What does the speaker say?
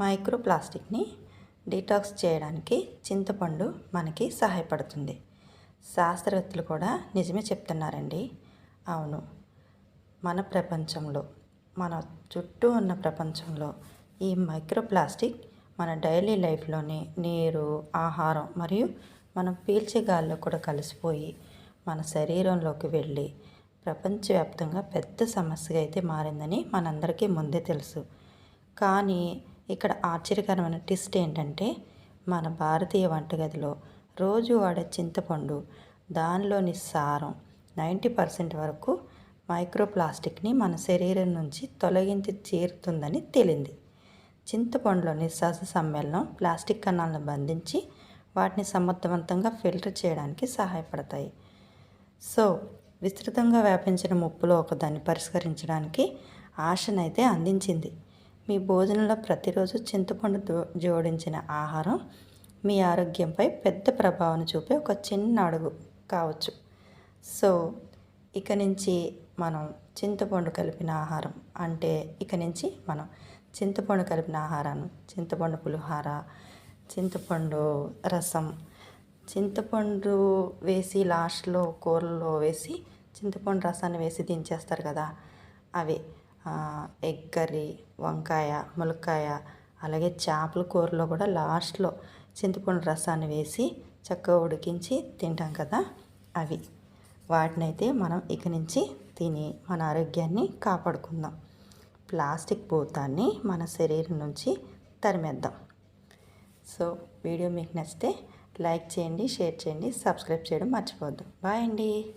Micro ప్లాస్టిక్ని detox చేయడానికి చింతపండు మనకి సహాయపడుతుంది. శాస్త్రవేత్తలు కూడా నిజమే చెప్తున్నారండి. అవును మన ప్రపంచంలో మన చుట్టూ ఉన్న ప్రపంచంలో ఈ మైక్రో ప్లాస్టిక్ మన డైలీ లైఫ్లోనే నీరు ఆహారం మరియు మనం పీల్చే గాల్లో కూడా కలిసిపోయి మన శరీరంలోకి వెళ్ళి ప్రపంచవ్యాప్తంగా పెద్ద సమస్యగా అయితే మారిందని మనందరికీ ముందే తెలుసు. కానీ ఇక్కడ ఆశ్చర్యకరమైన ట్విస్ట్ ఏంటంటే మన భారతీయ వంటగదిలో రోజు వాడే చింతపండు దానిలోని సారం నైంటీ పర్సెంట్ వరకు మైక్రోప్లాస్టిక్ని మన శరీరం నుంచి తొలగించి చేరుతుందని తేలింది. చింతపండులోని సహజ సమ్మేళనం ప్లాస్టిక్ కణాలను బంధించి వాటిని సమర్థవంతంగా ఫిల్టర్ చేయడానికి సహాయపడతాయి. సో విస్తృతంగా వ్యాపించిన ముప్పులో ఒకదాన్ని పరిష్కరించడానికి ఆశనైతే అందించింది. మీ భోజనంలో ప్రతిరోజు చింతపండు జోడించిన ఆహారం మీ ఆరోగ్యంపై పెద్ద ప్రభావం చూపే ఒక చిన్న అడుగు కావచ్చు. సో ఇక నుంచి మనం చింతపండు కలిపిన ఆహారం అంటే ఇక నుంచి మనం చింతపండు కలిపిన ఆహారాన్ని చింతపండు పులిహార చింతపండు రసం చింతపండు వేసి లాస్ట్లో కూరలో వేసి చింతపండు రసాన్ని వేసి దించేస్తారు కదా అవి ఎగ్ కర్రీ వంకాయ ములక్కాయ అలాగే చేపల కూరలో కూడా లాస్ట్లో చింతపండు రసాన్ని వేసి చక్కగా ఉడికించి తింటాం కదా అవి. వాటినైతే మనం ఇక నుంచి తిని మన ఆరోగ్యాన్ని కాపాడుకుందాం. ప్లాస్టిక్ భూతాన్ని మన శరీరం నుంచి తరిమేద్దాం. సో వీడియో మీకు నచ్చితే లైక్ చేయండి షేర్ చేయండి సబ్స్క్రైబ్ చేయడం మర్చిపోవద్దు. బాయ్ అండి.